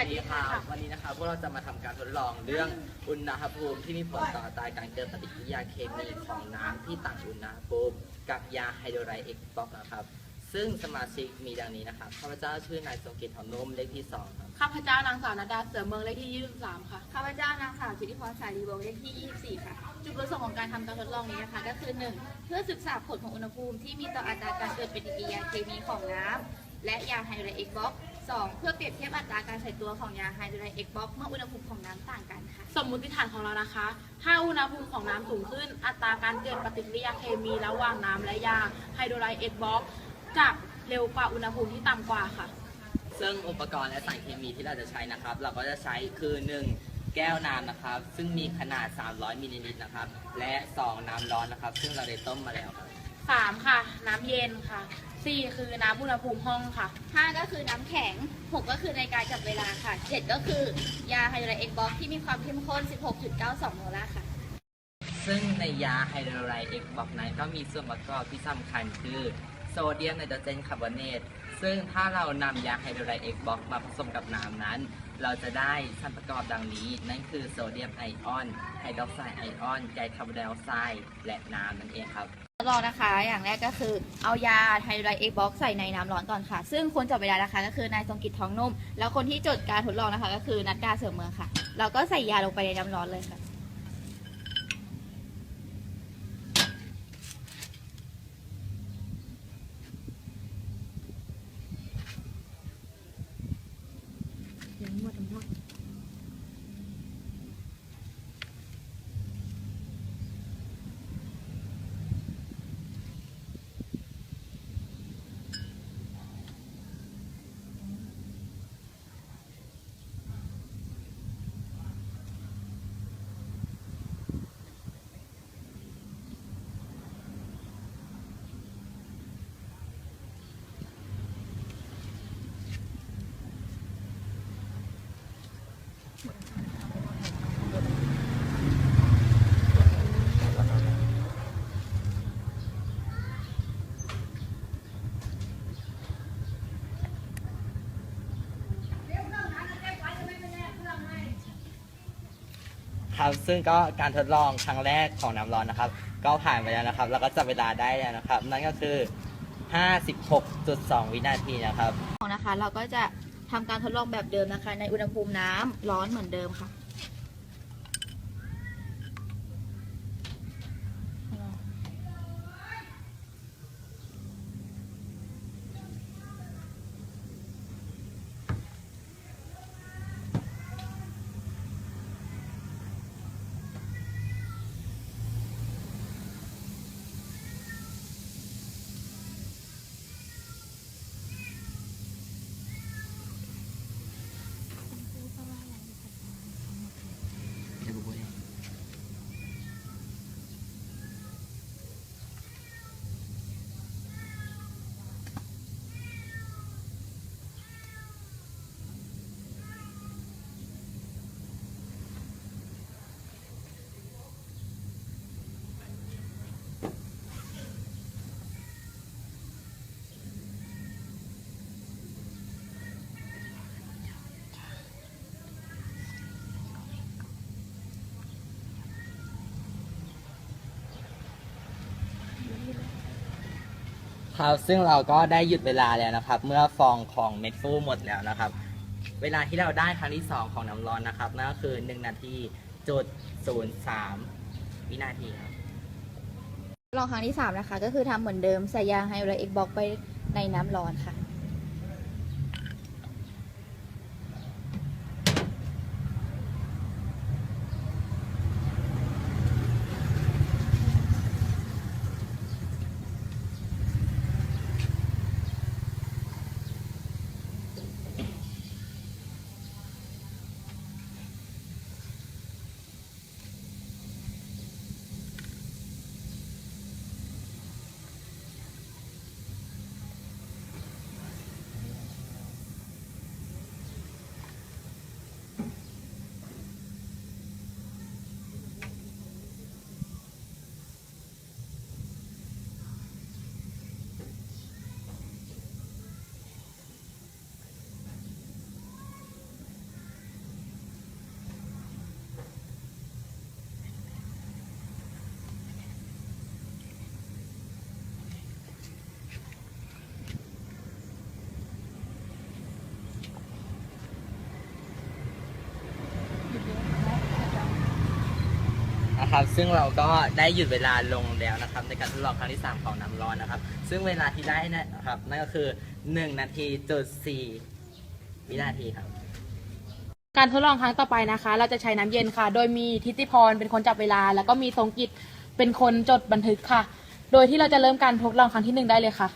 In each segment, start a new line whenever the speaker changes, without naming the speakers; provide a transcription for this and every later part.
วัสดีค่ะ วันนี้นะคะพวกเราจะมาทำการทดลองเรื่องอุณหภูมิที่มีผลต่ออัตราการเกิดปฏิกิริยาเคมีของน้ำที่ต่างอุณหภูมิกับยาไฮโดรไรเอ็กซ์บ็อกนะครับ ซึ่งสมาชิกมีดังนี้นะครับข้าพเจ้าชื่อนายทรงกิจหอมนุ่มเลขที่สองครับ
ข้าพเจ้านางสาวนดาเสือเมืองเลขที่23ค่ะ
ข้าพเจ้านางสาวจิติพรสายรีวงศ์เลขที่24ค่ะ
จุดประสงค์ของการทำการทดลองนี้นะคะก็คือ
1. เพื่อศึกษาผลของอุณหภูมิที่มีต่ออัตราการเกิดปฏิกิริยาเคมีของน้ำและยาไฮโดรเอ็กซ์บ็อก สองเพื่อเปรียบเทียบอัตราการใส่ตัวของยาไฮโดรเอ็กซ์บ็อกเมื่ออุณหภูมิของน้ำต่างกันค่ะ
1สมมุติฐานของเรานะคะ ถ้าอุณหภูมิของน้ำสูงขึ้น อัตราการเกิดปฏิกิริยาเคมีระหว่างน้ำและยาไฮโดรไลเอ็กบ็อกจะเร็วกว่าอุณหภูมิที่ต่ำกว่าค่ะ
ซึ่งอุปกรณ์และสารเคมีที่เราจะใช้นะครับ เราก็จะใช้คือ 1 แก้วน้ำนะครับ ซึ่งมีขนาด 300มิลลิลิตรนะครับ และ 2 น้ำร้อนนะครับ ซึ่งเราได้ต้มมาแล้วครับ
3ค่ะ น้ำเย็นค่ะ4คือน้ำอุณหภูมิห้องค่ะ
5ก็คือน้ำแข็ง6ก็คือในการจับเวลาค่ะ7ก็คือยาไฮโดรไลเอ็กซ์บ็อกที่มีความเข้มข้น 16.92โมลาร์ค่ะ
ซึ่งในยาไฮโดรไลเอ็กซ์บอกนั้นก็มีส่วนประกอบที่สำคัญคือโซเดียมไนโตรเจนคาร์บอเนต ซึ่งถ้าเรานำยาไฮโดรไลเอ็กซ์บอกมาผสมกับน้ำนั้น เราจะได้สารประกอบดังนี้ นั่นคือโซเดียมไอออน ไฮดรอกไซด์ไอออน ไกคาร์บอนไดออกไซด์ และน้ำนั่นเองครับ
ทดลองนะคะ อย่างแรกก็คือเอายาไฮโดรเอ็กบ็อกใส่ในน้ำร้อนก่อนค่ะ ซึ่งคนจับเวลานะคะ ก็คือนายทรงกิจทองนุ่ม แล้วคนที่จดการทดลองนะคะ ก็คือนัดกาเสือเมืองค่ะ เราก็ใส่ยาลงไปในน้ำร้อนเลยค่ะ
ครับ ซึ่งก็การทดลองครั้งแรกของน้ำร้อนนะครับ ก็ผ่านไปแล้วนะครับ แล้วก็จับเวลาได้แล้วนะครับ นั่นก็คือ 56.2 วินาทีนะครับ
นะคะ เราก็จะทำการทดลองแบบเดิมนะคะ ในอุณหภูมิน้ำร้อนเหมือนเดิมค่ะ
ครับซึ่งเราก็ได้หยุดเวลาแล้วนะครับ เมื่อฟองของเม็ดฟูหมดแล้วนะครับ เวลาที่เราได้ครั้งที่ 2 ของน้ำร้อนนะครับนั่นก็คือ 1 นาทีจุด03วินาทีครับ
ลองครั้งที่ 3 นะคะ ก็คือทำเหมือนเดิมใส่ยาไฮโดรเอ็กบอกไปในน้ำร้อนค่ะ
นะครับ ซึ่งเราก็ได้หยุดเวลาลงแล้วนะครับ ในการทดลองครั้งที่ 3 ของน้ำร้อนนะครับ ซึ่งเวลาที่ได้นะครับ นั่นก็คือ 1 นาทีจุด4วินาทีครับ
การทดลองครั้งต่อไปนะคะ เราจะใช้น้ำเย็นค่ะ โดยมีทิติพรเป็นคนจับเวลา แล้วก็มีทรงกิจเป็นคนจดบันทึกค่ะ โดยที่เราจะเริ่มการทดลองครั้งที่หนึ่งได้เลยค่ะ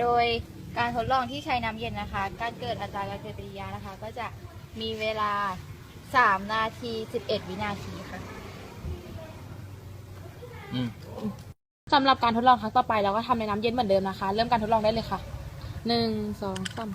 โดยการทดลองที่ใช้น้ำเย็นนะคะ การเกิดอัตราการเกิดปฏิกิริยานะคะ ก็จะมีเวลา 3 นาที 11 วินาทีค่ะ
อืม
สำหรับการทดลองครั้งต่อไปเราก็ทำในน้ำเย็นเหมือนเดิมนะคะ เริ่มการทดลองได้เลยค่ะหนึ่งสองสาม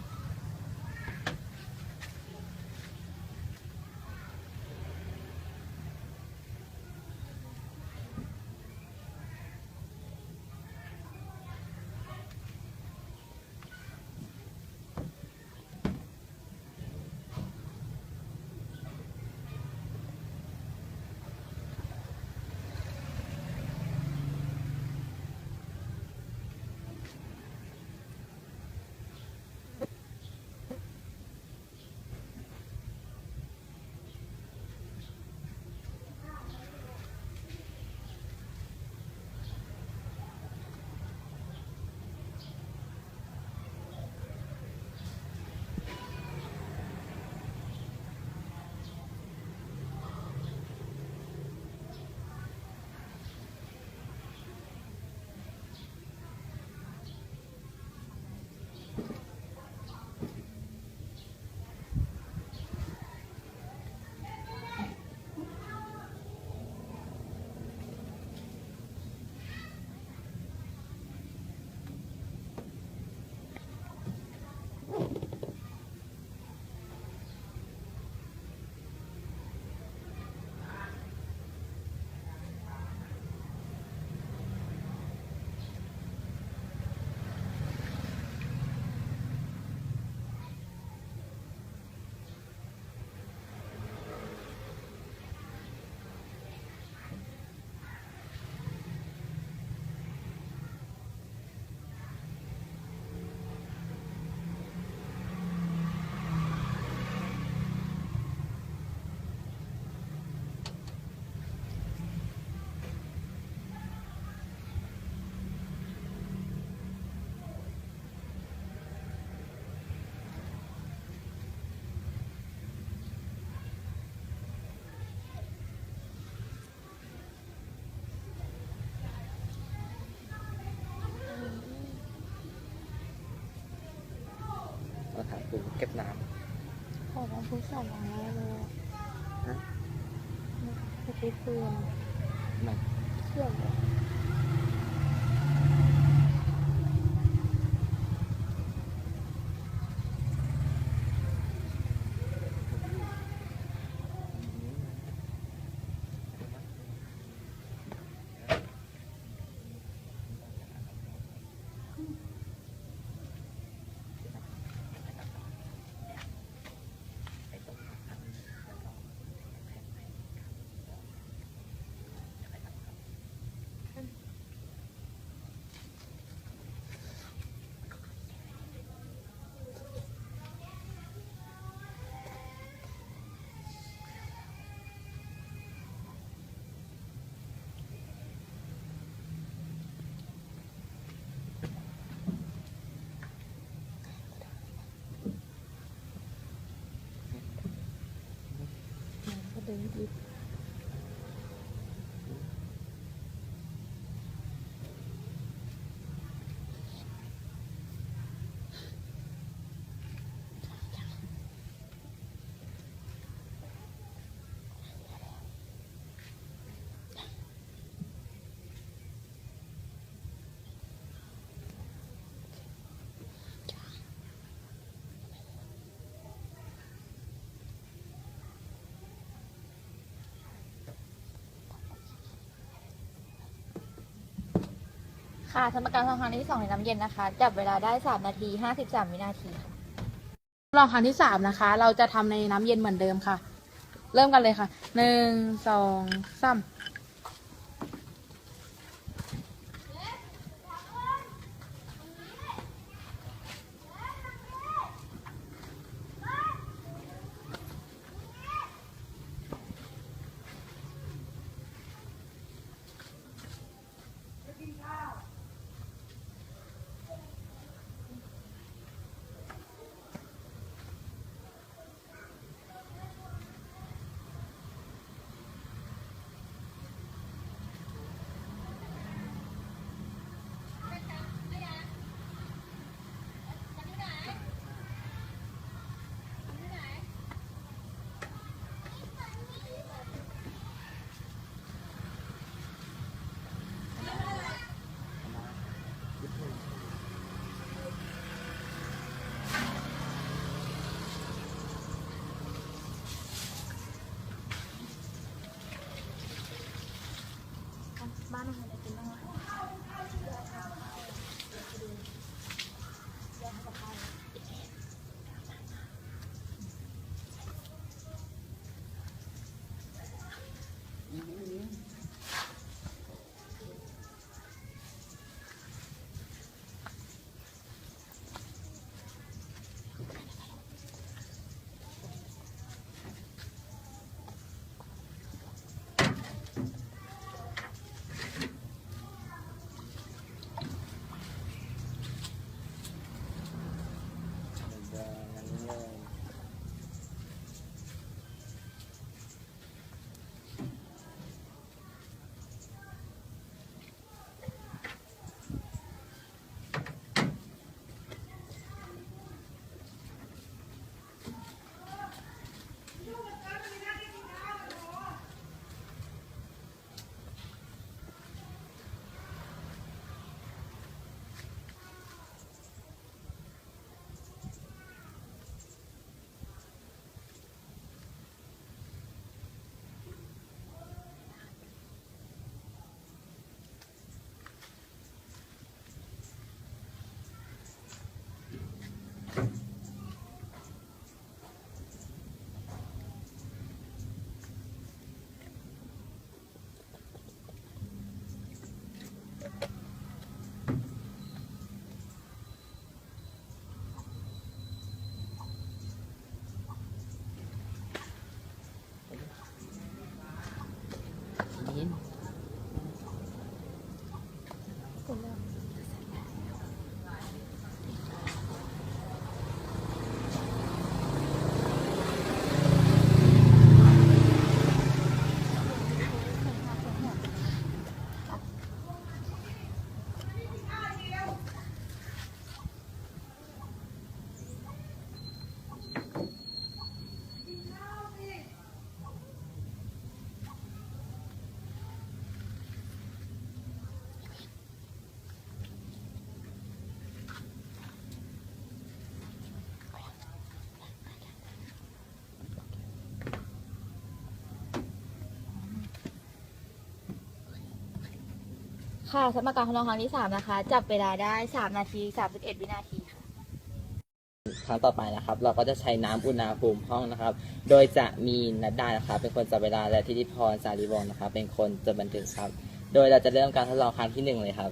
ถังปูเก็บน้
ขอน้ำพุใส่อย่างนี้เลยำ
ฮะ
ไปที่เพื่อน
มัน
เพื่อนเลย ก็ดึ
ค่ะสำหรับการทำงานที่สองในน้ำเย็นนะคะ จับเวลาได้สามนาทีห้าสิบสามวินาทีค่ะ
ลองครั้งที่สามนะคะ เราจะทำในน้ำเย็นเหมือนเดิมค่ะ เริ่มกันเลยค่ะหนึ่งสองสาม
ค่ะสมการทดลองครั้งที่สามนะคะ จับเวลาได้สามนาทีสามสิบเอ็ดวินาทีค่ะ
ครั้งต่อไปนะครับ เราก็จะใช้น้ำอุณหภูมิห้องนะครับ โดยจะมีนัดดานะครับ เป็นคนจับเวลาและทิติพรสารีวงศ์นะครับ เป็นคนจดบันทึกครับ โดยเราจะเริ่มการทดลองครั้งที่หนึ่งเลยครับ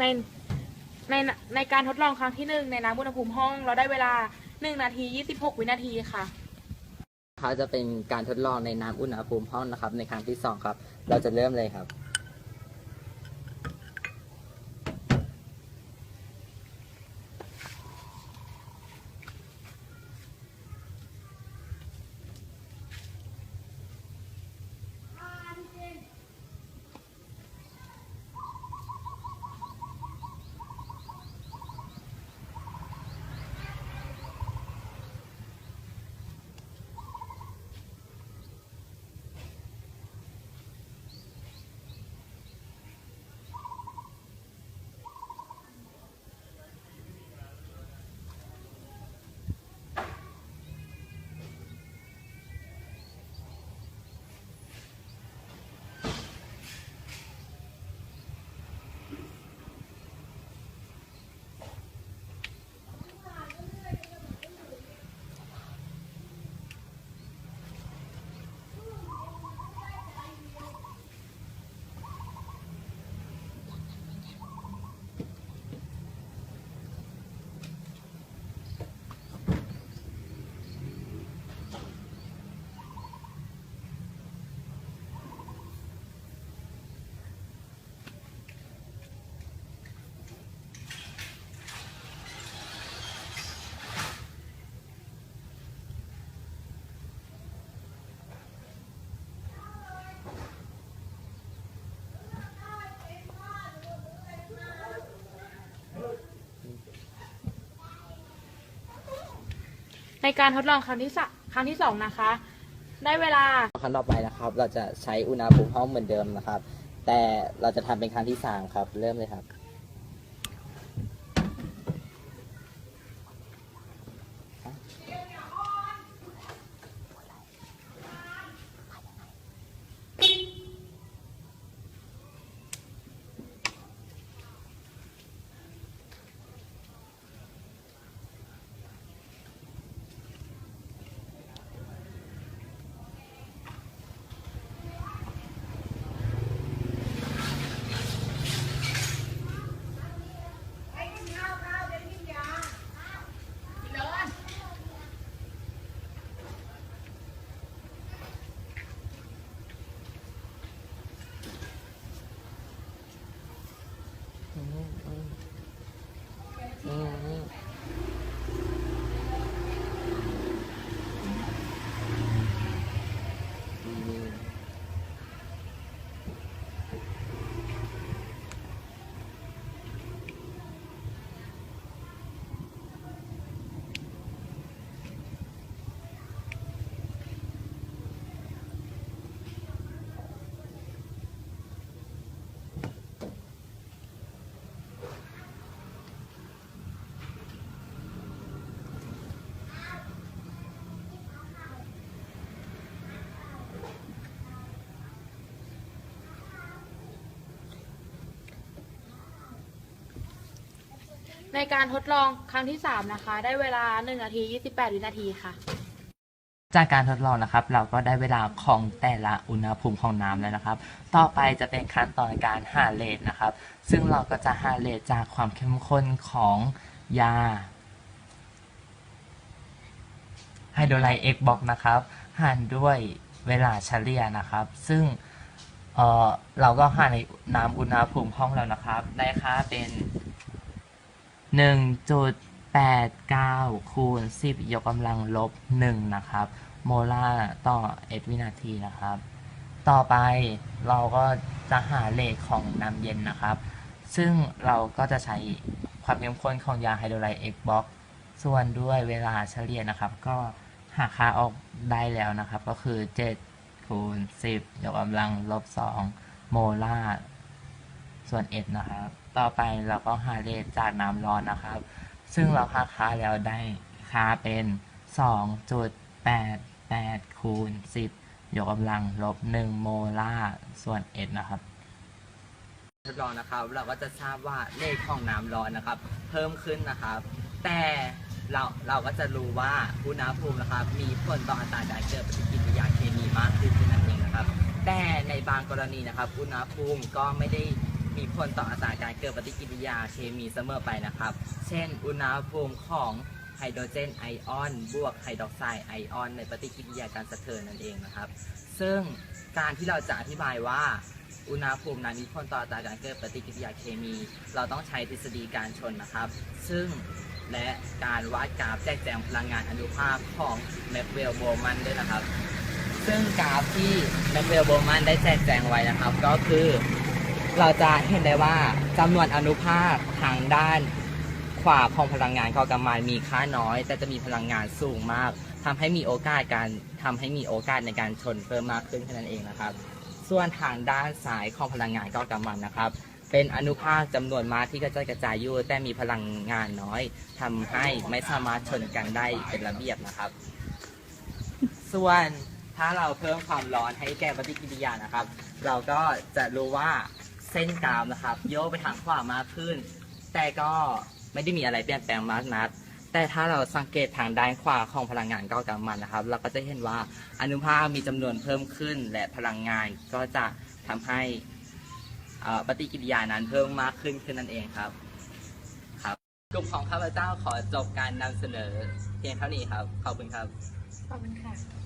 ในในในการทดลองครั้งที่หนึ่งในน้ำอุณหภูมิห้อง เราได้เวลา 1 นาที 26 วินาทีค่ะ
เขาจะเป็นการทดลองในน้ำอุณหภูมิห้องนะครับ ในครั้งที่สองครับ เราจะเริ่มเลยครับ
ในการทดลองครั้งที่สะครั้งที่สองนะคะ ได้เวลา
ครั้งต่อไปนะครับ เราจะใช้อุณหภูมิห้องเหมือนเดิมนะครับ แต่เราจะทำเป็นครั้งที่สามครับ เริ่มเลยครับ
ในการทดลองครั้งที่ 3 นะคะ ได้เวลา 1 นาที 28 วินาทีค่ะ
จากการทดลองนะครับ เราก็ได้เวลาของแต่ละอุณหภูมิของน้ำแล้วนะครับ ต่อไปจะเป็นขั้นตอนการหาเรทนะครับ ซึ่งเราก็จะหาเรทจากความเข้มข้นของยาไฮโดรไลเอ็กบ็อกนะครับ หารด้วยเวลาเฉลี่ยนะครับ ซึ่งเออเราก็หาในน้ำอุณหภูมิห้องแล้วนะครับ ได้ค่าเป็น 1.89คูณ10ยกกำลังลบ1นะครับ โมลาร์ต่อเอวินาทีนะครับ ต่อไปเราก็จะหาเลทของน้ำเย็นนะครับ ซึ่งเราก็จะใช้ความเข้มข้นของยาไฮโดรไลเอ็กบ็อกส่วนด้วยเวลาเฉลี่ยนะครับ ก็หาค่าออกได้แล้วนะครับ ก็คือ7คูณ10 ยกกำลังลบ2โมลาร์ส่วน s นะครับต่อไปเราก็หาเรทจากน้ำร้อนนะครับ ซึ่งเราหาค่าแล้วได้ค่าเป็น 2.88 คูณ 10 ยกกำลังลบ 1 โมลาร์ส่วน s นะครับทดลองนะครับ เราก็จะทราบว่าเลขของน้ำร้อนนะครับ เพิ่มขึ้นนะครับ แต่เราเราก็จะรู้ว่าอุณหภูมินะครับ มีผลต่ออัตราการเกิดปฏิกิริยาเคมีมากขึ้นนั่นเองนะครับ แต่ในบางกรณีนะครับอุณหภูมิก็ไม่ได้ มีผลต่ออัตราการเกิดปฏิกิริยาเคมีเสมอไปนะครับ เช่น อุณหภูมิของไฮโดรเจนไอออน บวกไฮดรอกไซด์ไอออน ในปฏิกิริยาการสะเทือนนั่นเองนะครับ ซึ่งการที่เราจะอธิบายว่าอุณหภูมินั้นมีผลต่ออัตราการเกิดปฏิกิริยาเคมี เราต้องใช้ทฤษฎีการชนนะครับ ซึ่งและการวัดกราฟแจกแจงพลังงานอนุภาคของแมคเวลโบมันด้วยนะครับ ซึ่งกราฟที่แมคเวลโบมันได้แจกแจงไว้นะครับ ก็คือ เราจะเห็นได้ว่าจำนวนอนุภาคทางด้านขวาของพลังงานกอกำมานมีค่าน้อย แต่จะมีพลังงานสูงมากทำให้มีโอกาสการทำให้มีโอกาสในการชนเพิ่มมากขึ้นแค่นั้นเองนะครับ ส่วนทางด้านซ้ายของพลังงานก็กำมันนะครับ เป็นอนุภาคจำนวนมากที่กระจายกระจายอยู่แต่มีพลังงานน้อยทำให้ไม่สามารถชนกันได้เป็นระเบียบนะครับ ส่วนถ้าเราเพิ่มความร้อนให้แก่ปฏิกิริยานะครับ เราก็จะรู้ว่า เส้นกราฟนะครับ โยกไปทางขวามากขึ้น แต่ก็ไม่ได้มีอะไรเปลี่ยนแปลงมากนักแต่ถ้าเราสังเกตทางด้านขวาของพลังงานก้ากำมันนะครับ เราก็จะเห็นว่าอนุภาคมีจำนวนเพิ่มขึ้น และพลังงานก็จะทำให้อ่อปฏิกิริยานั้นเพิ่มมากขึ้นขึ้นนั่นเองครับครับกลุ่มของข้าพเจ้าขอจบการนำเสนอเพียงเท่านี้ครับขอบคุณครับ
ขอบคุณค่ะ